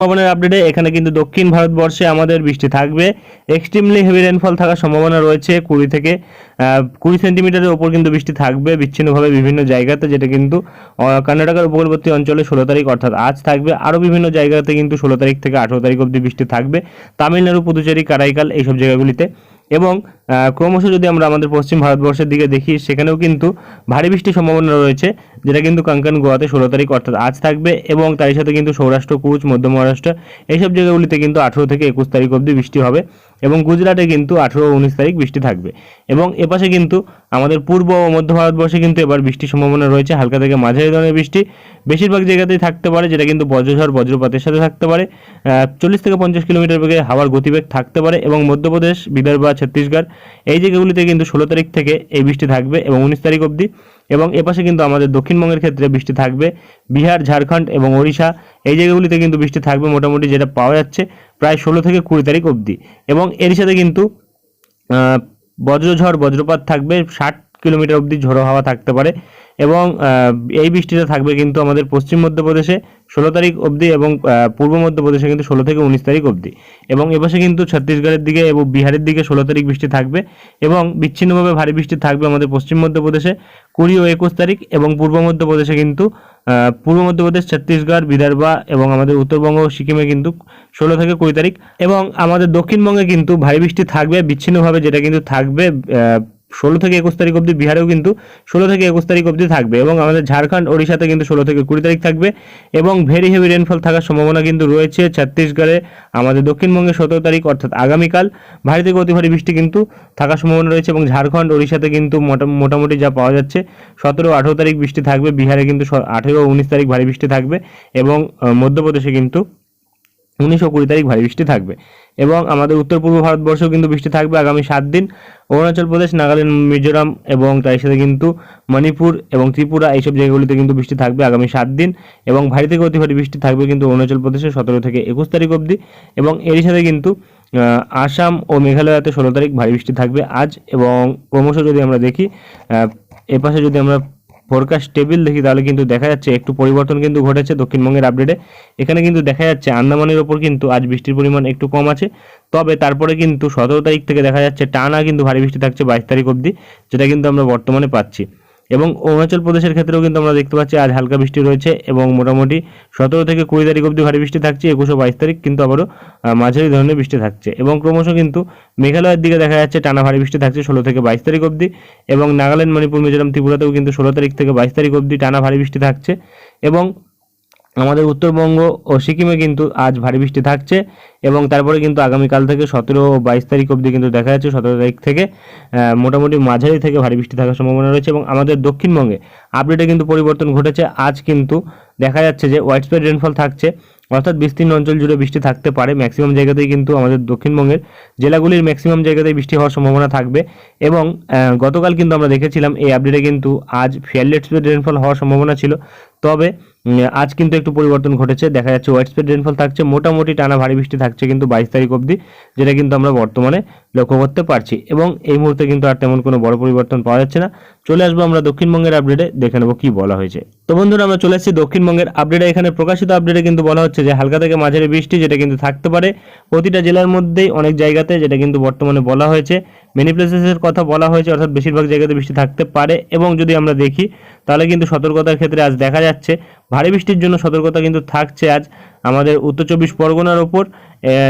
সম্ভাবনার আপডেটে এখানে কিন্তু দক্ষিণ ভারতবর্ষে আমাদের বৃষ্টি থাকবে। এক্সট্রিমলি হেভি রেনফল থাকার সম্ভাবনা রয়েছে কুড়ি থেকে কুড়ি সেন্টিমিটারের ওপর কিন্তু বৃষ্টি থাকবে বিচ্ছিন্নভাবে বিভিন্ন জায়গাতে, যেটা কিন্তু কর্ণাটকের উপকূলবর্তী অঞ্চলে ষোলো তারিখ অর্থাৎ আজ থাকবে। আরও বিভিন্ন জায়গাতে কিন্তু ষোলো তারিখ থেকে আঠেরো তারিখ অবধি বৃষ্টি থাকবে। তামিলনাড়ু, পুদুচেরি, কারাইকাল এইসব জায়গাগুলিতে। এবং ক্রমশ যদি আমরা আমাদের পশ্চিম ভারতবর্ষের দিকে দেখি, সেখানেও কিন্তু ভারী বৃষ্টির সম্ভাবনা রয়েছে, যেটা কিন্তু কাঙ্কান গোয়াতে ষোলো তারিখ, অর্থাৎ আজ থাকবে এবং তার সাথে কিন্তু সৌরাষ্ট্র, কুচ, মধ্য মহারাষ্ট্র, এইসব জায়গাগুলিতে কিন্তু আঠেরো থেকে একুশ তারিখ অবধি বৃষ্টি হবে এবং গুজরাটে কিন্তু আঠেরো উনিশ তারিখ বৃষ্টি থাকবে। এবং এপাশে কিন্তু আমাদের পূর্ব ও মধ্য ভারতবর্ষে কিন্তু এবার বৃষ্টির সম্ভাবনা রয়েছে, হালকা থেকে মাঝারি ধরনের বৃষ্টি। বেশিরভাগ জায়গাতেই থাকতে পারে, যেটা কিন্তু বজ্রঝড়, বজ্রপাতের সাথে থাকতে পারে। চল্লিশ থেকে পঞ্চাশ কিলোমিটার বেগে হাওয়ার গতিবেগ থাকতে পারে এবং মধ্যপ্রদেশ, বিদর্ভ, ছত্তিশগড় এই জায়গাগুলিতে কিন্তু ষোলো তারিখ থেকে এই বৃষ্টি থাকবে এবং উনিশ তারিখ অবধি। এবং এপাশে কিন্তু আমাদের দক্ষিণবঙ্গের ক্ষেত্রে বৃষ্টি থাকবে। বিহার, ঝাড়খণ্ড এবং ওড়িশা এই জায়গাগুলিতে কিন্তু বৃষ্টি থাকবে মোটামুটি যেটা পাওয়া যাচ্ছে প্রায় ষোলো থেকে কুড়ি তারিখ অবধি। এবং এর সাথে কিন্তু বজ্রঝড়, বজ্রপাত থাকবে, ষাট কিলোমিটার অবধি ঝোড়ো হাওয়া থাকতে পারে। এবং এই বৃষ্টিটা থাকবে কিন্তু আমাদের পশ্চিম মধ্যপ্রদেশে। ষোলো তারিখ অবধি এবং পূর্ব মধ্যপ্রদেশে কিন্তু ষোলো থেকে উনিশ তারিখ অবধি। এবং এপাশে কিন্তু ছত্তিশগড়ের দিকে এবং বিহারের দিকে ষোলো তারিখ বৃষ্টি থাকবে এবং বিচ্ছিন্নভাবে ভারী বৃষ্টি থাকবে আমাদের পশ্চিম মধ্যপ্রদেশে। কুড়ি ও একুশ তারিখ এবং পূর্ব মধ্যপ্রদেশে কিন্তু পূর্ব মধ্যপ্রদেশ, ছত্তিশগড়, বিদর্ভা এবং আমাদের উত্তরবঙ্গ ও সিকিমে কিন্তু ষোলো থেকে কুড়ি তারিখ। এবং আমাদের দক্ষিণবঙ্গে কিন্তু ভারী বৃষ্টি থাকবে বিচ্ছিন্নভাবে, যেটা কিন্তু থাকবে ষোলো থেকে একুশ তারিখ অবধি বিহারেও কিন্তু ষোলো থেকে একুশ তারিখ অবধি থাকবে এবং আমাদের ঝাড়খণ্ড, ওড়িশাতে কিন্তু ষোলো থেকে কুড়ি তারিখ থাকবে এবং ভেরি হেভি রেনফল থাকার সম্ভাবনা কিন্তু রয়েছে ছত্তিশগড়ে, আমাদের দক্ষিণবঙ্গে সতেরো তারিখ অর্থাৎ আগামীকাল ভারী থেকে অতি ভারী বৃষ্টি কিন্তু থাকার সম্ভাবনা রয়েছে এবং ঝাড়খণ্ড, ওড়িশাতে কিন্তু মোটা- মোটামুটি যা পাওয়া যাচ্ছে সতেরো, আঠেরো তারিখ বৃষ্টি থাকবে, বিহারে কিন্তু আঠেরো, উনিশ তারিখ ভারী বৃষ্টি থাকবে এবং মধ্যপ্রদেশে কিন্তু উনিশ ও কুড়ি তারিখ ভারী বৃষ্টি থাকবে। এবং আমাদের উত্তর পূর্ব ভারতবর্ষেও কিন্তু বৃষ্টি থাকবে আগামী সাত দিন। অরুণাচল প্রদেশ, নাগাল্যান্ড, মিজোরাম এবং তার সাথে কিন্তু মণিপুর এবং ত্রিপুরা এইসব জায়গাগুলিতে কিন্তু বৃষ্টি থাকবে আগামী সাত দিন। এবং ভারী থেকে অতি ভারী বৃষ্টি থাকবে কিন্তু অরুণাচল প্রদেশে সতেরো থেকে একুশ তারিখ অবধি। এবং এরই সাথে কিন্তু আসাম ও মেঘালয়াতে ষোলো তারিখ ভারী বৃষ্টি থাকবে আজ। এবং ক্রমশ যদি আমরা দেখি এপাশে যদি আমরা ফোরকাস্ট টেবিল দেখি, তাহলে কিন্তু দেখা যাচ্ছে একটু পরিবর্তন কিন্তু ঘটেছে দক্ষিণবঙ্গের আপডেটে এখানে কিন্তু দেখা যাচ্ছে আন্দামানের ওপর কিন্তু আজ বৃষ্টির পরিমাণ একটু কম আছে। তবে তারপরে কিন্তু সতেরো তারিখ থেকে দেখা যাচ্ছে টানা কিন্তু ভারী বৃষ্টি থাকছে বাইশ তারিখ অবধি, যেটা কিন্তু আমরা বর্তমানে পাচ্ছি। এবং অরুণাচল প্রদেশের ক্ষেত্রেও কিন্তু আমরা দেখতে পাচ্ছি আজ হালকা বৃষ্টি রয়েছে এবং মোটামুটি সতেরো থেকে কুড়ি তারিখ অব্দি ভারী বৃষ্টি থাকছে, একুশো বাইশ তারিখ কিন্তু আবারও মাঝারি ধরনের বৃষ্টি থাকছে। এবং ক্রমশ কিন্তু মেঘালয়ের দিকে দেখা যাচ্ছে টানা ভারী বৃষ্টি থাকছে ষোলো থেকে বাইশ তারিখ অবধি এবং নাগাল্যান্ড, মণিপুর, মিজোরাম, ত্রিপুরাতেও কিন্তু ষোলো তারিখ থেকে বাইশ তারিখ অবধি টানা ভারী বৃষ্টি থাকছে। এবং আমাদের উত্তরবঙ্গ ও সিকিমে কিন্তু আজ ভারী বৃষ্টি থাকছে এবং তারপরে কিন্তু আগামীকাল থেকে সতেরো ও বাইশ তারিখ অবধি কিন্তু দেখা যাচ্ছে সতেরো তারিখ থেকে মোটামুটি মাঝারি থেকে ভারী বৃষ্টি থাকার সম্ভাবনা রয়েছে এবং আমাদের দক্ষিণবঙ্গে আপডেটে কিন্তু পরিবর্তন ঘটেছে। আজ কিন্তু দেখা যাচ্ছে যে হোয়াইট স্প্রেড রেনফল থাকছে, অর্থাৎ বিস্তীর্ণ অঞ্চল জুড়ে বৃষ্টি থাকতে পারে। ম্যাক্সিমাম জায়গাতেই কিন্তু আমাদের দক্ষিণবঙ্গের জেলাগুলির ম্যাক্সিমাম জায়গাতেই বৃষ্টি হওয়ার সম্ভাবনা থাকবে এবং গতকাল কিন্তু আমরা দেখেছিলাম এই আপডেটে কিন্তু আজ ফেয়ারলি স্প্রেড রেনফল হওয়ার সম্ভাবনা ছিল। তবে আজ কিন্তু একটু পরিবর্তন ঘটেছে। দেখা যাচ্ছে হোয়াইট স্প্রেড রেনফল থাকছে, মোটামুটি টানা ভারী বৃষ্টি থাকছে কিন্তু বাইশ তারিখ অবধি, যেটা কিন্তু আমরা বর্তমানে লক্ষ্য করতে পারছি। এবং এই মুহূর্তে কিন্তু আর তেমন কোনো বড় পরিবর্তন পাওয়া যাচ্ছে না। চলে আসব আমরা দক্ষিণবঙ্গের আপডেটে দেখে নেব কি বলা হয়েছে। তো বন্ধুরা, আমরা চলে এসেছি দক্ষিণবঙ্গের আপডেটে এখানে প্রকাশিত আপডেটে কিন্তু বলা হচ্ছে যে, হালকা থেকে মাঝারি বৃষ্টি, যেটা কিন্তু থাকতে পারে প্রতিটা জেলার মধ্যেই অনেক জায়গাতে, যেটা কিন্তু বর্তমানে বলা হয়েছে। মেনি প্লেসেসের কথা বলা হয়েছে, অর্থাৎ বেশিরভাগ জায়গাতে বৃষ্টি থাকতে পারে। এবং যদি আমরা দেখি, তাহলে কিন্তু সতর্কতার ক্ষেত্রে আজ দেখা যাচ্ছে ভারী বৃষ্টির জন্য সতর্কতা কিন্তু থাকছে আজ আমাদের উত্তর চব্বিশ পরগনার ওপর।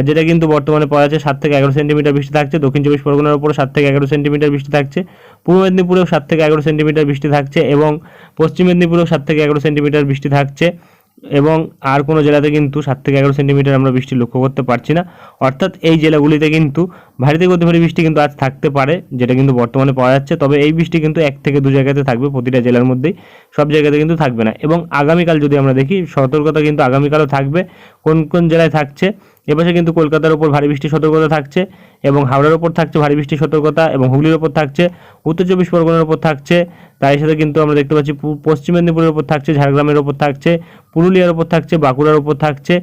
যেটা কিন্তু বর্তমানে পাওয়া যাচ্ছে সাত থেকে এগারো সেন্টিমিটার বৃষ্টি থাকছে। দক্ষিণ চব্বিশ পরগনার ওপর সাত থেকে এগারো সেন্টিমিটার বৃষ্টি থাকছে। পূর্ব মেদিনীপুরেও সাত থেকে এগারো সেন্টিমিটার বৃষ্টি থাকছে এবং পশ্চিম মেদিনীপুরেও সাত থেকে এগারো সেন্টিমিটার বৃষ্টি থাকছে। এবং আর কোনো জেলাতে কিন্তু সাত থেকে এগারো সেন্টিমিটার আমরা বৃষ্টি লক্ষ্য করতে পারছি না। অর্থাৎ এই জেলাগুলিতে কিন্তু ভারী থেকে অতি ভারী বৃষ্টি কিন্তু আজ থাকতে পারে, যেটা কিন্তু বর্তমানে পাওয়া যাচ্ছে। তবে এই বৃষ্টি কিন্তু এক থেকে দু জায়গাতে থাকবে, প্রতিটা জেলার মধ্যেই সব জায়গাতে কিন্তু থাকবে না। এবং আগামীকাল যদি আমরা দেখি, সতর্কতা কিন্তু আগামীকালও থাকবে। কোন কোন জেলায় থাকছে? এপাশে কিন্তু কলকাতার উপর ভারী বৃষ্টির সতর্কতা থাকছে। এবং হাওড়ার ওপর থাকছে ভারী বৃষ্টির সতর্কতা এবং হুগলির ওপর থাকছে, উত্তর চব্বিশ পরগনার ওপর থাকছে, তার সাথে কিন্তু আমরা দেখতে পাচ্ছি পশ্চিম মেদিনীপুরের ওপর থাকছে, ঝাড়গ্রামের ওপর থাকছে, পুরুলিয়ার ওপর থাকছে, বাঁকুড়ার ওপর থাকছে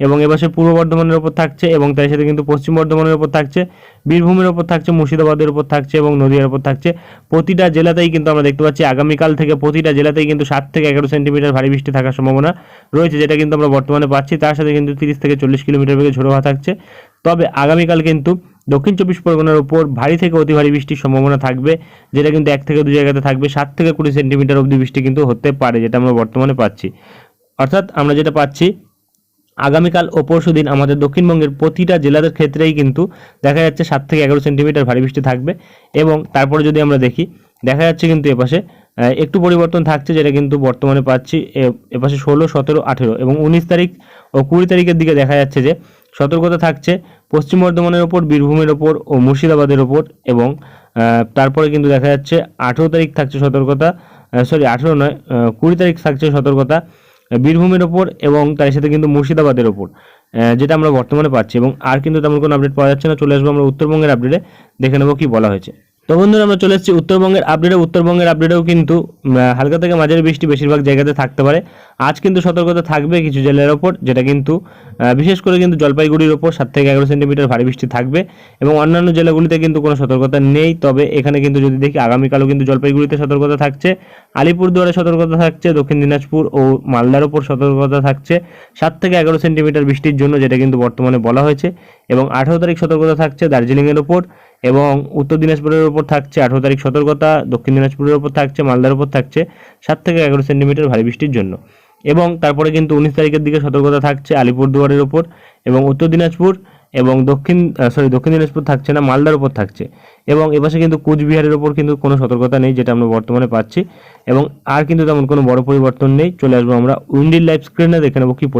এবং এপাশে পূর্ব বর্ধমানের ওপর থাকছে এবং তার সাথে কিন্তু পশ্চিম বর্ধমানের ওপর থাকছে, বীরভূমের ওপর থাকছে, মুর্শিদাবাদের ওপর থাকছে এবং নদীয়ার ওপর থাকছে। প্রতিটা জেলাতেই কিন্তু আমরা দেখতে পাচ্ছি আগামীকাল থেকে প্রতিটা জেলাতেই কিন্তু সাত থেকে এগারো সেন্টিমিটার ভারী বৃষ্টি থাকার সম্ভাবনা রয়েছে, যেটা কিন্তু আমরা বর্তমানে পাচ্ছি। তার সাথে কিন্তু তিরিশ থেকে চল্লিশ কিলোমিটার বেগে ঝোড়ো হওয়া থাকছে। তবে আগামীকাল কিন্তু দক্ষিণ চব্বিশ পরগনার উপর ভারী থেকে অতি ভারী বৃষ্টির সম্ভাবনা থাকবে, যেটা কিন্তু এক থেকে দু জায়গাতে থাকবে। সাত থেকে কুড়ি সেন্টিমিটার অবধি বৃষ্টি কিন্তু হতে পারে, যেটা আমরা বর্তমানে পাচ্ছি। অর্থাৎ আমরা যেটা পাচ্ছি, আগামীকাল ও পরশু দিন আমাদের দক্ষিণবঙ্গের প্রতিটা জেলাদের ক্ষেত্রেই কিন্তু দেখা যাচ্ছে সাত থেকে এগারো সেন্টিমিটার ভারী বৃষ্টি থাকবে এবং তারপরে যদি আমরা দেখি, দেখা যাচ্ছে কিন্তু এপাশে একটু পরিবর্তন থাকছে যেটা কিন্তু বর্তমানে পাচ্ছি এপাশে ষোলো, সতেরো, আঠেরো এবং উনিশ তারিখ ও কুড়ি তারিখের দিকে দেখা যাচ্ছে যে সতর্কতা থাকছে। পশ্চিম বর্ধমানের ওপর, বীরভূমের ওপর ও মুর্শিদাবাদের ওপর এবং তারপরে কিন্তু দেখা যাচ্ছে আঠেরো তারিখ থাকছে সতর্কতা সরি আঠেরো নয় কুড়ি তারিখ থাকছে সতর্কতা বীরভূমের ওপর এবং তার সাথে কিন্তু মুর্শিদাবাদের ওপর যেটা আমরা বর্তমানে পাচ্ছি এবং আর কিন্তু তেমন কোনো আপডেট পাওয়া যাচ্ছে না। চলে আসব আমরা উত্তরবঙ্গের আপডেটে দেখে নেব কী বলা হয়েছে। তো বন্ধুরা, আমরা চলে এসেছি উত্তরবঙ্গের আপডেটে উত্তরবঙ্গের আপডেটেও কিন্তু হালকা থেকে মাঝারি বৃষ্টি বেশিরভাগ জায়গাতে থাকতে পারে। আজ কিন্তু সতর্কতা থাকবে কিছু জেলার ওপর, যেটা কিন্তু বিশেষ করে কিন্তু জলপাইগুড়ির ওপর সাত থেকে এগারো সেন্টিমিটার ভারী বৃষ্টি থাকবে এবং অন্যান্য জেলাগুলিতে কিন্তু কোনো সতর্কতা নেই। তবে এখানে কিন্তু যদি দেখি, আগামীকালও কিন্তু জলপাইগুড়িতে সতর্কতা থাকছে, আলিপুরদুয়ারে সতর্কতা থাকছে, দক্ষিণ দিনাজপুর ও মালদার ওপর সতর্কতা থাকছে। সাত থেকে এগারো সেন্টিমিটার বৃষ্টির জন্য, যেটা কিন্তু বর্তমানে বলা হয়েছে। এবং আঠারো তারিখ সতর্কতা থাকছে দার্জিলিংয়ের ওপর এবং উত্তর দিনাজপুরের ওপর থাকছে আঠারো তারিখ সতর্কতা, দক্ষিণ দিনাজপুরের ওপর থাকছে, মালদার ওপর থাকছে সাত থেকে এগারো সেন্টিমিটার ভারী বৃষ্টির জন্য। এবং তারপরে কিন্তু উনিশ তারিখের দিকে সতর্কতা থাকছে আলিপুরদুয়ারের ওপর এবং উত্তর দিনাজপুর এবং দক্ষিণ সরি দক্ষিণ দিনাজপুর থাকছে না, মালদার ওপর থাকছে। এবং এপাশে কিন্তু কুচবিহারের ওপর কিন্তু কোনো সতর্কতা নেই যেটা আমরা বর্তমানে পাচ্ছি। এবং আর কিন্তু তেমন কোনো বড় পরিবর্তন নেই। চলে আসব আমরা উইন্ডিল লাইফ স্ক্রিনে, দেখে নেব কি